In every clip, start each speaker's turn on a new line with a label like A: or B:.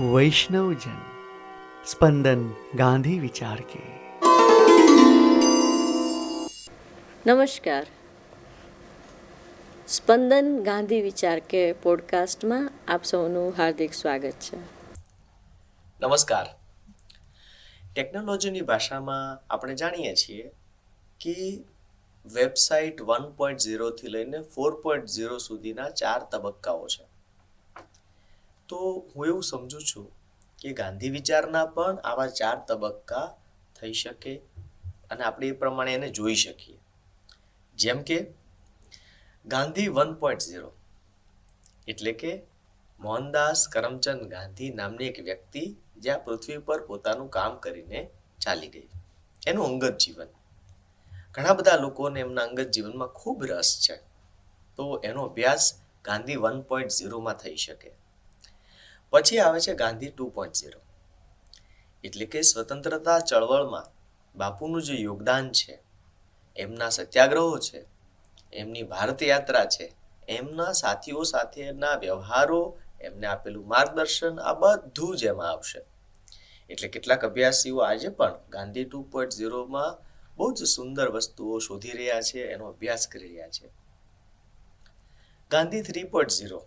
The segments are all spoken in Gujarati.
A: વૈષ્ણવજન સ્પંદન ગાંધી વિચાર કે.
B: નમસ્કાર. સ્પંદન ગાંધી વિચાર કે પોડકાસ્ટમાં આપ સૌનું હાર્દિક સ્વાગત છે.
C: નમસ્કાર. ટેકનોલોજીની ભાષામાં આપણે જાણીએ છીએ કે વેબસાઇટ વન પોઈન્ટ ઝીરોથી લઈને ફોર પોઈન્ટ ઝીરો સુધીના ચાર તબક્કાઓ છે. તો હું એવું સમજુ છું કે ગાંધી વિચારના પણ આવા ચાર તબક્કા થઈ શકે અને આપણે એ પ્રમાણે એને જોઈ શકીએ. જેમ કે ગાંધી વન પોઈન્ટ ઝીરો એટલે કે મોહનદાસ કરમચંદ ગાંધી નામની એક વ્યક્તિ જે આ પૃથ્વી પર પોતાનું કામ કરીને ચાલી ગઈ. એનું અંગત જીવન. ઘણા બધા લોકોને એમના અંગત જીવનમાં ખૂબ રસ છે. તો એનો અભ્યાસ ગાંધી વન પોઈન્ટ ઝીરોમાં થઈ શકે. પછી આવે છે ગાંધી ટુ પોઈન્ટ ઝીરો. એટલે કે સ્વતંત્રતા ચળવળમાં બાપુનું જે યોગદાન છે, એમના સત્યાગ્રહો છે, એમની ભારત યાત્રા છે, એમના સાથીઓ સાથેના વ્યવહારો, એમને આપેલું માર્ગદર્શન, આ બધું જ એમાં આવશે. એટલે કેટલાક અભ્યાસીઓ આજે પણ ગાંધી ટુ પોઈન્ટ ઝીરોમાં બહુ જ સુંદર વસ્તુઓ શોધી રહ્યા છે, એનો અભ્યાસ કરી રહ્યા છે. ગાંધી થ્રી પોઈન્ટ ઝીરો,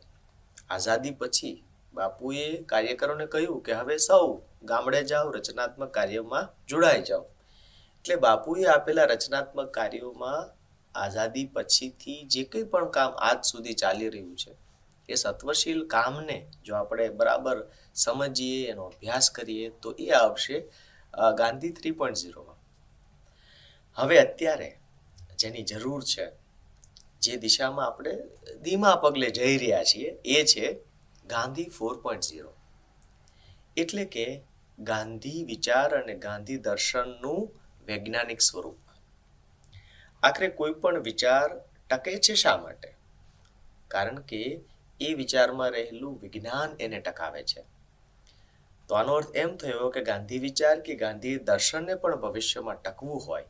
C: આઝાદી પછી બાપુએ કાર્યકરોને કહ્યું કે હવે સૌ ગામડે જાઓ, રચનાત્મક કાર્યમાં જોડાઈ જાઓ. એટલે બાપુએ આપેલા રચનાત્મક કાર્યોમાં આઝાદી પછીથી જે કંઈ પણ કામ આજ સુધી ચાલી રહ્યું છે, એ સત્વશીલ કામને જો આપણે બરાબર સમજીએ, એનો અભ્યાસ કરીએ, તો એ આવશે ગાંધી થ્રી પોઈન્ટ ઝીરોમાં. હવે અત્યારે જેની જરૂર છે, જે દિશામાં આપણે ધીમા પગલે જઈ રહ્યા છીએ, એ છે ગાંધી ફોર પોઈન્ટ ઝીરો એટલે કે ગાંધી વિચાર અને ગાંધી દર્શનનું વૈજ્ઞાનિક સ્વરૂપ. આખરે કોઈ પણ વિચાર ટકે છે શા માટે? કારણ કે એ વિચારમાં રહેલું વિજ્ઞાન એને ટકાવે છે. તો આનો અર્થ એમ થયો કે ગાંધી વિચાર કે ગાંધી દર્શનને પણ ભવિષ્યમાં ટકવું હોય,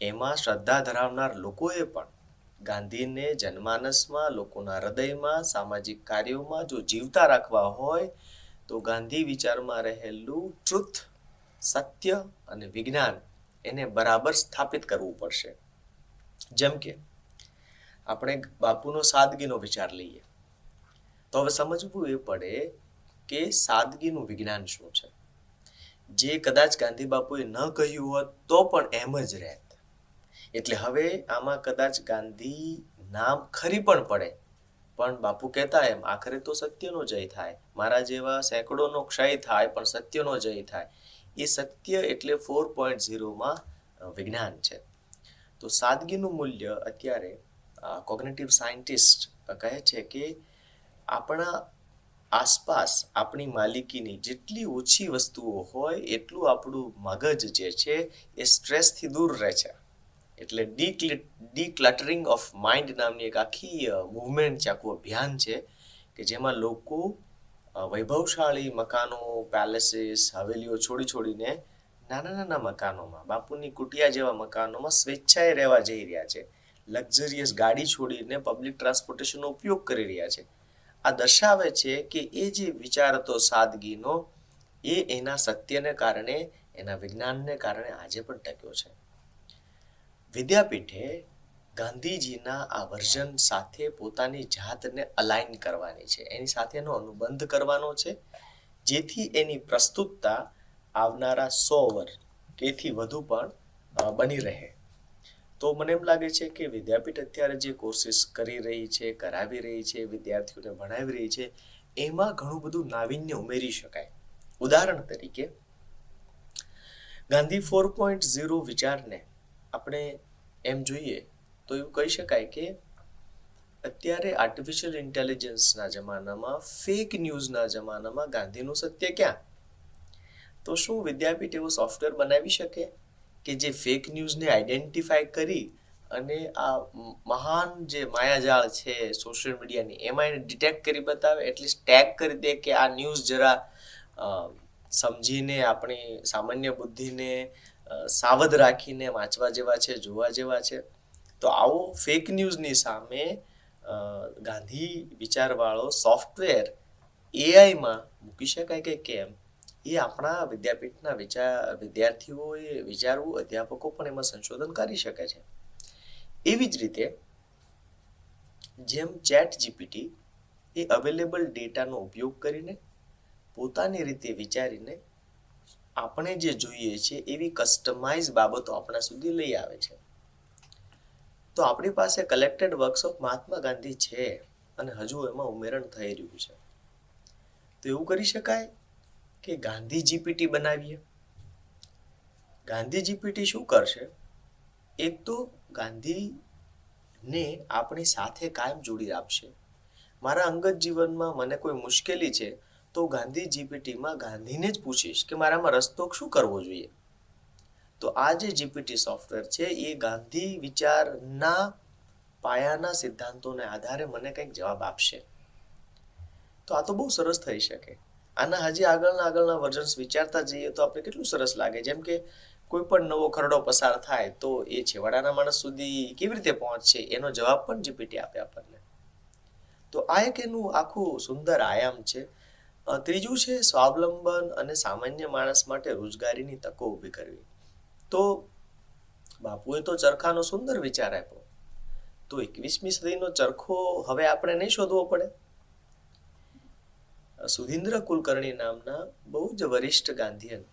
C: એમાં શ્રદ્ધા ધરાવનાર લોકોએ પણ ગાંધીને જનમાનસમાં, લોકોના હૃદયમાં, સામાજિક કાર્યોમાં જો જીવતા રાખવા હોય, તો ગાંધી વિચારમાં રહેલું ટ્રુથ સત્ય અને વિજ્ઞાન એને બરાબર સ્થાપિત કરવું પડશે. જેમ કે, આપણે બાપુનો સાદગીનો વિચાર લઈએ. તો હવે સમજવું એ પડે કે સાદગીનું વિજ્ઞાન શું છે? જે કદાચ ગાંધી બાપુએ ન કહ્યું હોત તો પણ એમ જ રહેત એટલે હવે આમાં કદાચ ગાંધી નામ ખરી પણ પડે. પણ બાપુ કહેતા એમ, આખરે તો સત્યનો જય થાય. મારા જેવા સેંકડોનો ક્ષય થાય, પણ સત્યનો જય થાય. એ સત્ય એટલે ફોર પોઈન્ટ ઝીરોમાં વિજ્ઞાન છે. તો સાદગીનું મૂલ્ય અત્યારે કોગ્નેટિવ સાયન્ટિસ્ટ કહે છે કે આપણા આસપાસ આપણી માલિકીની જેટલી ઓછી વસ્તુઓ હોય, એટલું આપણું મગજ જે છે, એ સ્ટ્રેસથી દૂર રહે છે. એટલે ડી ક્લટરિંગ ઓફ માઇન્ડ નામની એક આખી મૂવમેન્ટ છે, આખું અભિયાન છે, કે જેમાં લોકો વૈભવશાળી મકાનો પેલેસીસ હવેલીઓ છોડી છોડીને નાના નાના મકાનોમાં, બાપુની કુટિયા જેવા મકાનોમાં સ્વેચ્છાએ રહેવા જઈ રહ્યા છે. લક્ઝરિયસ ગાડી છોડીને પબ્લિક ટ્રાન્સપોર્ટેશનનો ઉપયોગ કરી રહ્યા છે. આ દર્શાવે છે કે એ જે વિચાર હતો સાદગીનો, એ એના સત્યને કારણે, એના વિજ્ઞાનને કારણે આજે પણ ટક્યો છે. વિદ્યાપીઠે ગાંધીજીના આ વર્ઝન સાથે પોતાની જાતને અલાઇન કરવાની છે. એની સાથેનો અનુબંધ કરવાનો છે, જેથી એની પ્રસ્તુતતા આવનારા સો વર્ષ તેથી વધુ પણ બની રહે. તો મને એમ લાગે છે કે વિદ્યાપીઠ અત્યારે જે કોર્સિસ કરી રહી છે, કરાવી રહી છે, વિદ્યાર્થીઓને ભણાવી રહી છે, એમાં ઘણું બધું નાવીન્ય ઉમેરી શકાય. ઉદાહરણ તરીકે, ગાંધી ફોર પોઈન્ટ ઝીરો વિચારને આપણે એમ જોઈએ તો એવું કહી શકાય કે અત્યારે આર્ટિફિશિયલ ઇન્ટેલિજન્સના જમાનામાં ફેક ન્યૂઝના જમાનામાં ગાંધીનું સત્ય ક્યાં? તો શું વિદ્યાપીઠ એવો સોફ્ટવેર બનાવી શકે કે જે ફેક ન્યૂઝને આઈડેન્ટિફાય કરી અને આ મહાન જે માયાજાળ છે સોશિયલ મીડિયાની એમાં એને ડિટેક્ટ કરી બતાવે એટલીસ્ટ ટેગ કરી દે કે આ ન્યૂઝ જરા સમજીને, આપણી સામાન્ય બુદ્ધિને સાવધ રાખીને વાંચવા જેવા છે, જોવા જેવા છે. તો આવો ફેક ન્યૂઝની સામે ગાંધી વિચારવાળો સોફ્ટવેર એઆઈમાં મૂકી શકાય કે કેમ? એ આપણા વિદ્યાપીઠના વિચાર વિદ્યાર્થીઓએ વિચારવું, અધ્યાપકો પણ એમાં સંશોધન કરી શકે છે. એવી જ રીતે, જેમ ચેટ જીપીટી એ અવેલેબલ ડેટાનો ઉપયોગ કરીને, પોતાની રીતે વિચારીને આપણે જે જોઈએ છે, એવી કસ્ટમાઇઝ બાબતો આપણા સુધી લઈ આવે છે. તો આપણી પાસે collected works of Mahatma Gandhi છે અને હજુ એમાં ઉમેરણ થઈ રહ્યું છે. તો એવું કરી શકાય કે ગાંધી જીપીટી બનાવીએ? ગાંધી જીપીટી શું કરશે? એક તો ગાંધીને આપણી સાથે કાયમ જોડી આપશે. મારા અંગત જીવનમાં મને કોઈ મુશ્કેલી છે તો ગાંધી જીપીટીમાં ગાંધીને જ પૂછીશ કે મારામાં રસ્તો શું કરવો જોઈએ? તો આ જે જીપીટી સોફ્ટવેર છે, એ ગાંધી વિચારના પાયાના સિદ્ધાંતોને આધારે મને કંઈક જવાબ આપશે. તો આ તો બહુ સરસ થઈ શકે. આના હજી આગળના આગળના વર્ઝન્સ વિચારતા જઈએ તો આપણે કેટલું સરસ લાગે. જેમ કે કોઈ પણ નવો ખરડો પસાર થાય તો એ છેવાડાના માણસ સુધી કેવી રીતે પહોંચશે, એનો જવાબ પણ જીપીટી આપે આપણને. તો આ એક એનું આખું સુંદર આયામ છે. ત્રીજું છે સ્વાવલંબન અને સામાન્ય માણસ માટે રોજગારીની તકો ઊભી કરવી. તો બાપુએ તો ચરખાનો સુંદર વિચાર આપ્યો. તો એકવીસમી સદીનો ચરખો હવે આપણે નહીં શોધવો પડે? સુધીન્દ્ર કુલકર્ણી નામના બહુ જ વરિષ્ઠ ગાંધીયન,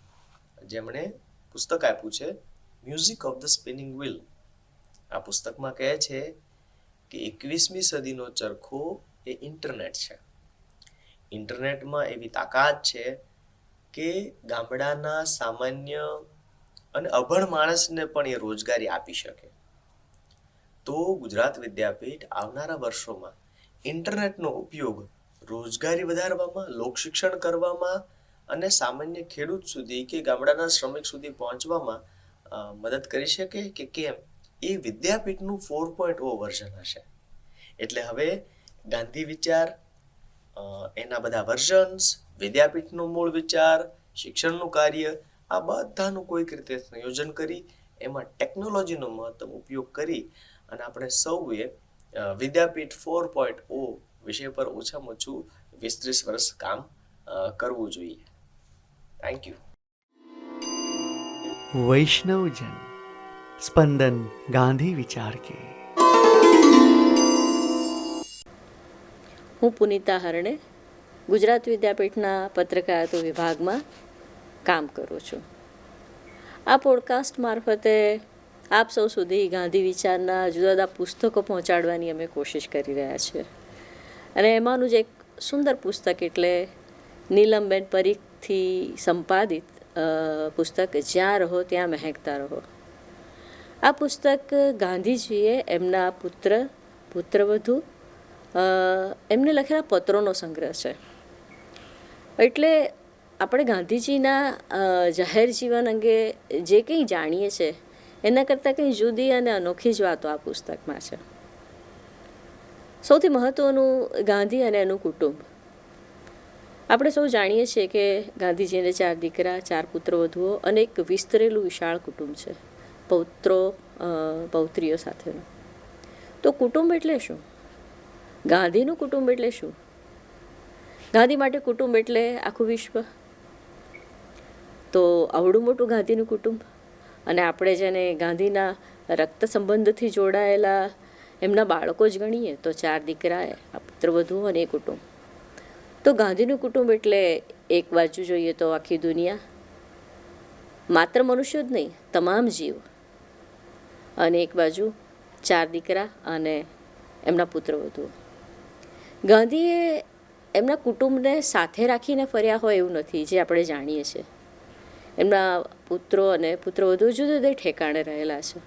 C: જેમણે પુસ્તક આપ્યું છે, music of the spinning wheel. આ પુસ્તકમાં કહે છે કે એકવીસમી સદીનો ચરખો એ ઇન્ટરનેટ છે. ઇન્ટરનેટમાં એવી તાકાત છે કે ગામડાના સામાન્ય અને અભણ માણસને પણ એ રોજગારી આપી શકે. તો ગુજરાત વિદ્યાપીઠ આવનારા વર્ષોમાં ઇન્ટરનેટનો ઉપયોગ રોજગારી વધારવામાં, લોકશિક્ષણ કરવામાં અને સામાન્ય ખેડૂત સુધી કે ગામડાના શ્રમિક સુધી પહોંચવામાં મદદ કરી શકે કે કેમ? એ વિદ્યાપીઠનું ફોર પોઈન્ટ ઓ વર્ઝન હશે. એટલે હવે ગાંધી વિચાર એના બધા વર્ઝન્સ વિદ્યાપીઠનો મૂળ વિચાર, શિક્ષણનું કાર્ય, આ બધાનું કોઈક રીતે સંયોજન કરી, એમાં ટેકનોલોજીનો મહત્તમ ઉપયોગ કરી અને આપણે સૌએ વિદ્યાપીઠ ફોર પોઈન્ટ ઓ વિષય પર ઓછામાં ઓછું વીસ ત્રીસ વર્ષ કામ કરવું જોઈએ. થેન્ક યુ
A: વૈષ્ણવજન, સ્પંદન ગાંધી વિચાર કે
B: હું પુનિતા હરણે ગુજરાત વિદ્યાપીઠના પત્રકારત્વ વિભાગમાં કામ કરું છું. આ પોડકાસ્ટ મારફતે આપ સૌ સુધી ગાંધી વિચારના જુદા જુદા પુસ્તકો પહોંચાડવાની અમે કોશિશ કરી રહ્યા છીએ. અને એમાંનું જ એક સુંદર પુસ્તક એટલે નીલમબેન પરીખથી સંપાદિત પુસ્તક જ્યાં રહો ત્યાં મહેકતા રહો. આ પુસ્તક ગાંધીજીએ એમના પુત્ર, પુત્રવધુ એમને લખેલા પત્રોનો સંગ્રહ છે. એટલે આપણે ગાંધીજીના જાહેર જીવન અંગે જે કંઈ જાણીએ છીએ એના કરતાં કંઈ જુદી અને અનોખી જ વાતો આ પુસ્તકમાં છે. સૌથી મહત્ત્વનું ગાંધી અને એનું કુટુંબ. આપણે સૌ જાણીએ છીએ કે ગાંધીજીને ચાર દીકરા, ચાર પુત્રવધુઓ અને એક વિસ્તરેલું વિશાળ કુટુંબ છે. પૌત્રો પૌત્રીઓ સાથેનું. તો કુટુંબ એટલે શું? ગાંધીનું કુટુંબ એટલે શું? ગાંધી માટે કુટુંબ એટલે આખું વિશ્વ? તો આવડું મોટું ગાંધીનું કુટુંબ? અને આપણે જેને ગાંધીના રક્ત સંબંધથી જોડાયેલા એમના બાળકો જ ગણીએ, તો ચાર દીકરા પુત્રવધુ અને એ કુટુંબ. તો ગાંધીનું કુટુંબ એટલે એક બાજુ જોઈએ તો આખી દુનિયા. માત્ર મનુષ્યો જ નહીં, તમામ જીવ. અને એક બાજુ ચાર દીકરા અને એમના પુત્રવધુઓ ગાંધીએ એમના કુટુંબને સાથે રાખીને ફર્યા હોય એવું નથી, જે આપણે જાણીએ છીએ. એમના પુત્રો અને પુત્રવધુ જુદા જુદા ઠેકાણે રહેલા છે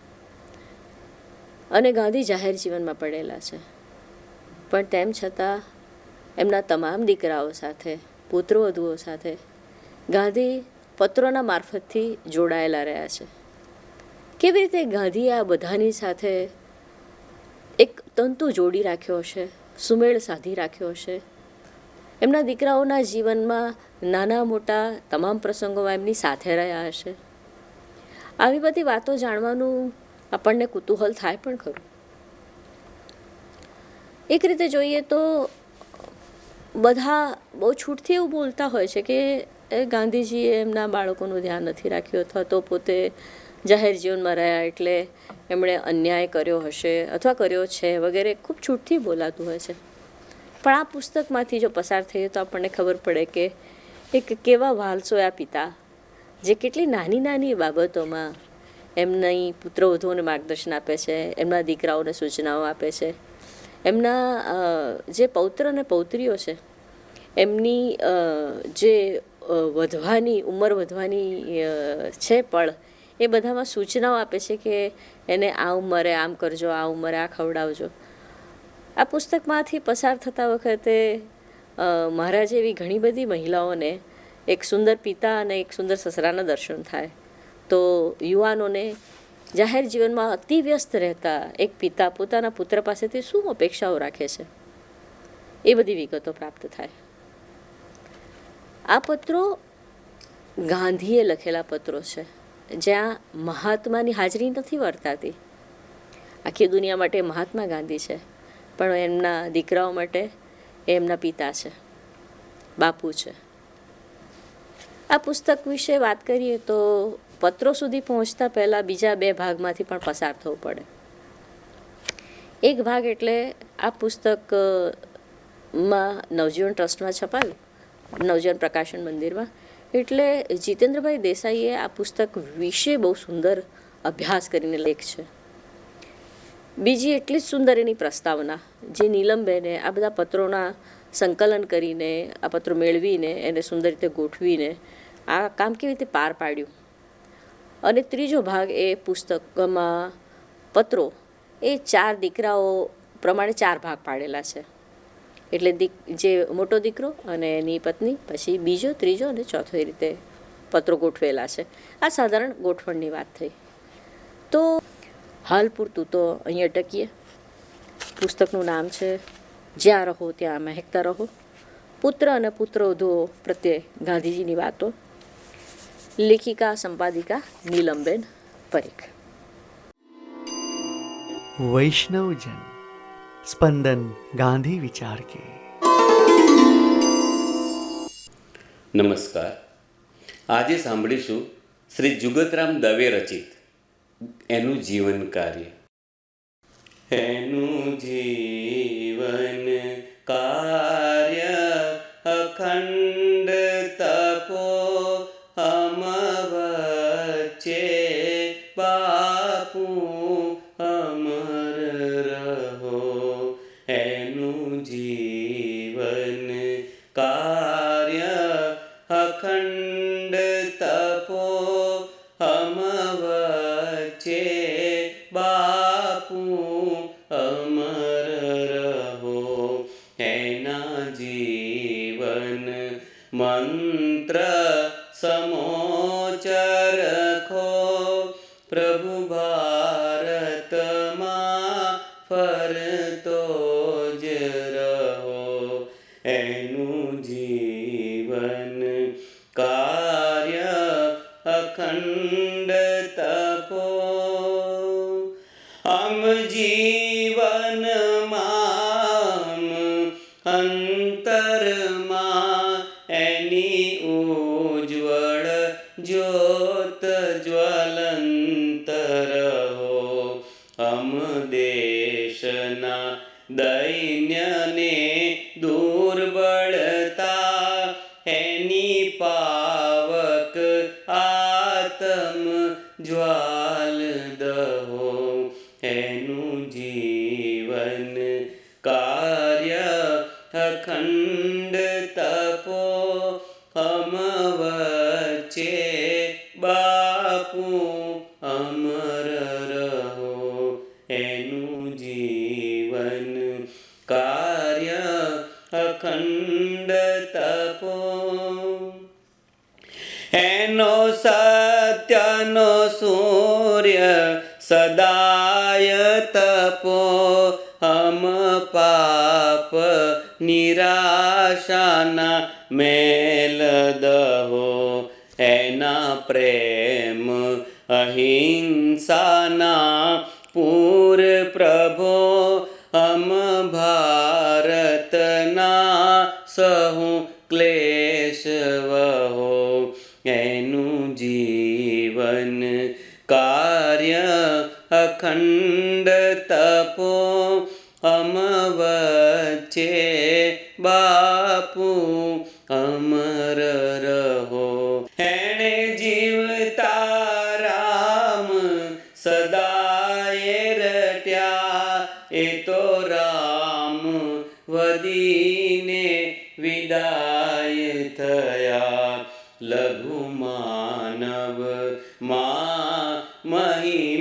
B: અને ગાંધી જાહેર જીવનમાં પડેલા છે. પણ તેમ છતાં, એમના તમામ દીકરાઓ સાથે પુત્રવધુઓ સાથે ગાંધી પત્રોના મારફતથી જોડાયેલા રહ્યા છે. કેવી રીતે ગાંધીએ આ બધાની સાથે એક તંતુ જોડી રાખ્યો હશે? સુમેળ સાધી રાખ્યો હશે. એમના દીકરાઓના જીવનમાં નાના મોટા તમામ પ્રસંગોમાં એમની સાથે રહ્યા હશે. આવી બધી વાતો જાણવાનું આપણને કુતૂહલ થાય પણ ખરું. એક રીતે જોઈએ તો બધા બહુ છૂટથી એવું બોલતા હોય છે કે ગાંધીજીએ એમના બાળકોનું ધ્યાન નથી રાખ્યું અથવા તો પોતે જાહેર જીવનમાં રહ્યા એટલે એમણે અન્યાય કર્યો હશે અથવા કર્યો છે વગેરે, ખૂબ છૂટથી બોલાતું હોય છે. પણ આ પુસ્તકમાંથી જો પસાર થઈએ તો આપણને ખબર પડે કે એક કેવા વાલસોયા પિતા, જે કેટલી નાની નાની બાબતોમાં એમની પુત્રવધુઓને માર્ગદર્શન આપે છે, એમના દીકરાઓને સૂચનાઓ આપે છે. એમના જે પૌત્ર અને પૌત્રીઓ છે, એમની જે વધવાની, ઉંમર વધવાની છે પળ એ બધામાં સૂચનાઓ આપે છે કે એને આ ઉંમરે આમ કરજો, આ ઉંમરે આ ખવડાવજો. આ પુસ્તકમાંથી પસાર થતા વખતે મારા જેવી ઘણી બધી મહિલાઓને એક સુંદર પિતા અને એક સુંદર સસરાના દર્શન થાય. તો યુવાનોને જાહેર જીવનમાં અતિ વ્યસ્ત રહેતા એક પિતા પોતાના પુત્ર પાસેથી શું અપેક્ષાઓ રાખે છે? એ બધી વિગતો પ્રાપ્ત થાય. આ પત્રો ગાંધીએ લખેલા પત્રો છે. જ્યાં મહાત્માની હાજરી નથી વર્તાતી. આખી દુનિયા માટે મહાત્મા ગાંધી છે, પણ એમના દીકરાઓ માટે એમના પિતા છે, બાપુ છે. આ પુસ્તક વિશે વાત કરીએ તો પત્રો સુધી પહોંચતા પહેલાં બીજા બે ભાગમાંથી પણ પસાર થવું પડે. એક ભાગ એટલે આ પુસ્તકમાં નવજીવન ટ્રસ્ટમાં છપાયું, નવજીવન પ્રકાશન મંદિરમાં. એટલે જીતેન્દ્રભાઈ દેસાઈએ આ પુસ્તક વિશે બહુ સુંદર અભ્યાસ કરીને લેખ છે. બીજી એટલી જ સુંદર એની પ્રસ્તાવના, જે નીલમબેને આ બધા પત્રોના સંકલન કરીને, આ પત્રો મેળવીને, એને સુંદર રીતે ગોઠવીને આ કામ કેવી રીતે પાર પાડ્યું. અને ત્રીજો ભાગ એ પુસ્તકમાં પત્રો, એ ચાર દીકરાઓ પ્રમાણે ચાર ભાગ પાડેલા છે. એટલે દીક, જે મોટો દીકરો અને એની પત્ની, પછી બીજો, ત્રીજો અને ચોથો એ રીતે પત્રો ગોઠવેલા છે. આ સાધારણ ગોઠવણની વાત થઈ. તો હાલ પૂરતું તો અહીંયા અટકીએ. પુસ્તકનું નામ છે, જ્યાં રહો ત્યાં મહેકતા રહો. પુત્ર અને પુત્રોધો પ્રત્યે ગાંધીજીની વાતો. લેખિકા, સંપાદિકા, નીલમબેન પરેખ.
A: વૈષ્ણવજન. સ્પંદન ગાંધી વિચાર કે.
D: નમસ્કાર. આજે સાંભળીશું શ્રી જુગતરામ દવે રચિત એનું જીવન કાર્ય. એનું જીવન કાર્ય. 他们。and બાપુ અમર રહો, એનું જીવન કાર્ય અખંડ તપો. એનો સત્યનો સૂર્ય સદાય તપો અમ પાપ નિરાશાના મેલ દહો, એના પ્રેમ અહિંસાના પૂર પ્રભો અમ ભારતના સહુ ક્લેશ વહો એનું જીવન કાર્ય અખંડ તપો અમ વચ્ચે બાપુ અમર થયા. લઘુ માનવમાં મહિમા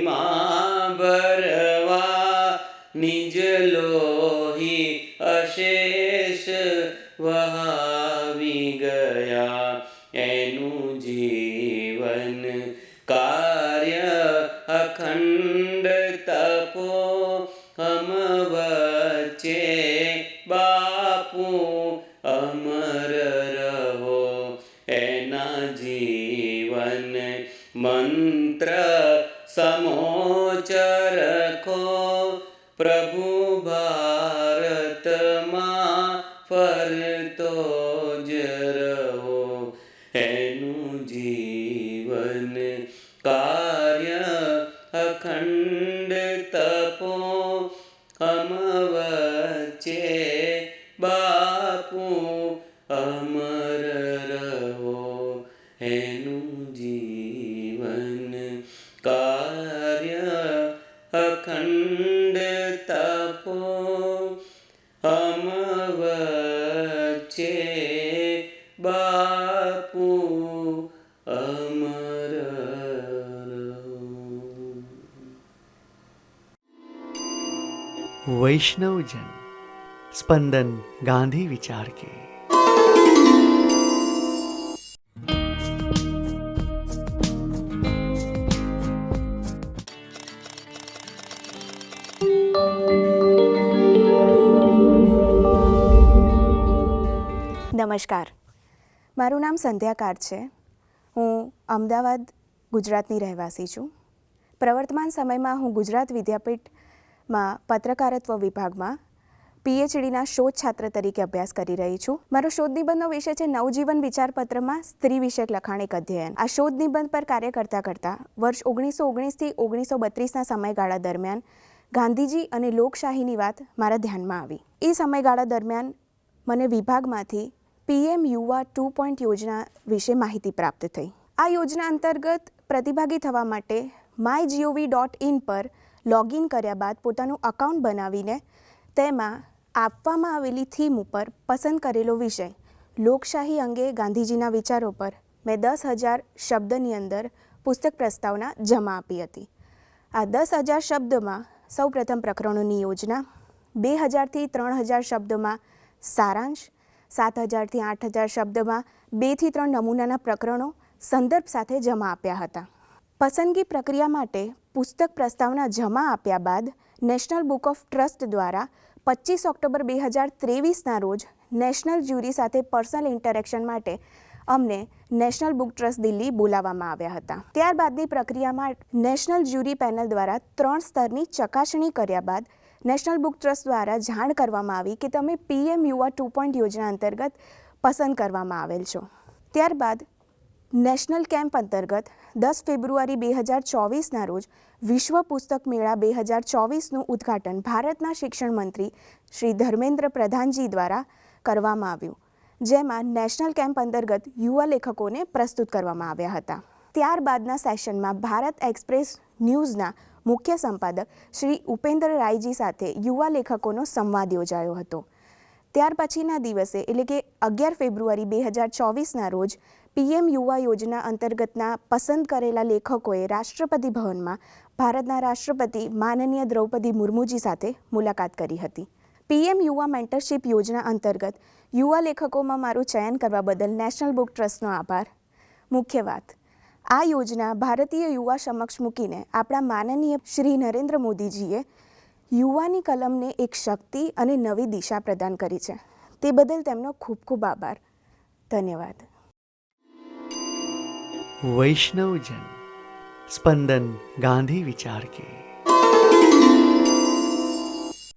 D: पर
A: વૈષ્ણવજન, સ્પંદન ગાંધી વિચાર કે.
E: નમસ્કાર. મારું નામ સંધ્યાકાર છે. હું અમદાવાદ, ગુજરાતની રહેવાસી છું. પ્રવર્તમાન સમયમાં હું ગુજરાત વિદ્યાપીઠ વિદ્યાપીઠમાં પત્રકારત્વ વિભાગમાં પીએચડીના શોધ છાત્ર તરીકે અભ્યાસ કરી રહી છું. મારો શોધ નિબંધનો વિષય છે નવજીવન વિચારપત્રમાં સ્ત્રી વિષયક લખાણ એક અધ્યયન. આ શોધ નિબંધ પર કાર્ય કરતાં કરતાં વર્ષ ઓગણીસો ઓગણીસથી ઓગણીસો બત્રીસના સમયગાળા દરમિયાન ગાંધીજી અને લોકશાહીની વાત મારા ધ્યાનમાં આવી. એ સમયગાળા દરમિયાન મને વિભાગમાંથી પીએમ યુવા ટુ પોઈન્ટ યોજના વિશે માહિતી પ્રાપ્ત થઈ. આ યોજના અંતર્ગત પ્રતિભાગી થવા માટે માય જીઓવી ડોટ ઇન પર લોગિન કર્યા બાદ પોતાનું અકાઉન્ટ બનાવીને તેમાં આપવામાં આવેલી થીમ ઉપર પસંદ કરેલો વિષય. લોકશાહી અંગે ગાંધીજીના વિચારો પર મેં દસ હજાર શબ્દની અંદર પુસ્તક પ્રસ્તાવના જમા આપી હતી. આ દસ હજાર શબ્દમાં સૌપ્રથમ પ્રકરણોની યોજના, બે હજારથી ત્રણ હજાર શબ્દમાં સારાંશ, સાત હજારથી આઠ હજાર શબ્દમાં બેથી ત્રણ નમૂનાના પ્રકરણો સંદર્ભ સાથે જમા આપ્યા હતા. પસંદગી પ્રક્રિયા માટે પુસ્તક પ્રસ્તાવના જમા આપ્યા બાદ નેશનલ બુક ઓફ ટ્રસ્ટ દ્વારા પચીસ ઓક્ટોબર બે હજાર ત્રેવીસના રોજ નેશનલ જ્યુરી સાથે પર્સનલ ઇન્ટરેક્શન માટે અમને નેશનલ બુક ટ્રસ્ટ દિલ્હી બોલાવવામાં આવ્યા હતા. ત્યારબાદની પ્રક્રિયામાં નેશનલ જ્યુરી પેનલ દ્વારા ત્રણ સ્તરની ચકાસણી કર્યા બાદ નેશનલ બુક ટ્રસ્ટ દ્વારા જાણ કરવામાં આવી કે તમે પીએમ યુવા ટુ પોઈન્ટ યોજના અંતર્ગત પસંદ કરવામાં આવેલ છો. ત્યારબાદ નેશનલ કેમ્પ અંતર્ગત દસ ફેબ્રુઆરી બે હજાર ચોવીસના રોજ વિશ્વ પુસ્તક મેળા બે હજાર ચોવીસનું ઉદ્ઘાટન ભારતના શિક્ષણ મંત્રી શ્રી ધર્મેન્દ્ર પ્રધાનજી દ્વારા કરવામાં આવ્યું, જેમાં નેશનલ કેમ્પ અંતર્ગત યુવા લેખકોને પ્રસ્તુત કરવામાં આવ્યા હતા. ત્યારબાદના સેશનમાં ભારત એક્સપ્રેસ ન્યૂઝના મુખ્ય સંપાદક શ્રી ઉપેન્દ્ર રાયજી સાથે યુવા લેખકોનો સંવાદ યોજાયો હતો. ત્યાર પછીના દિવસે એટલે કે અગિયાર ફેબ્રુઆરી બે હજાર ચોવીસના રોજ પીએમ યુવા યોજના અંતર્ગતના પસંદ કરેલા લેખકોએ રાષ્ટ્રપતિ ભવનમાં ભારતના રાષ્ટ્રપતિ માનનીય દ્રૌપદી મુર્મુજી સાથે મુલાકાત કરી હતી. પીએમ યુવા મેન્ટરશિપ યોજના અંતર્ગત યુવા લેખકોમાં મારું ચયન કરવા બદલ નેશનલ બુક ટ્રસ્ટનો આભાર. મુખ્ય વાત, આ યોજના ભારતીય યુવા સમક્ષ મૂકીને આપણા માનનીય શ્રી નરેન્દ્ર મોદીજીએ યુવાની કલમને એક શક્તિ અને નવી દિશા પ્રદાન કરી છે. તે બદલ તેમનો ખૂબ ખૂબ આભાર. ધન્યવાદ.
A: વૈષ્ણવજન સ્પંદન ગાંધી વિચાર કે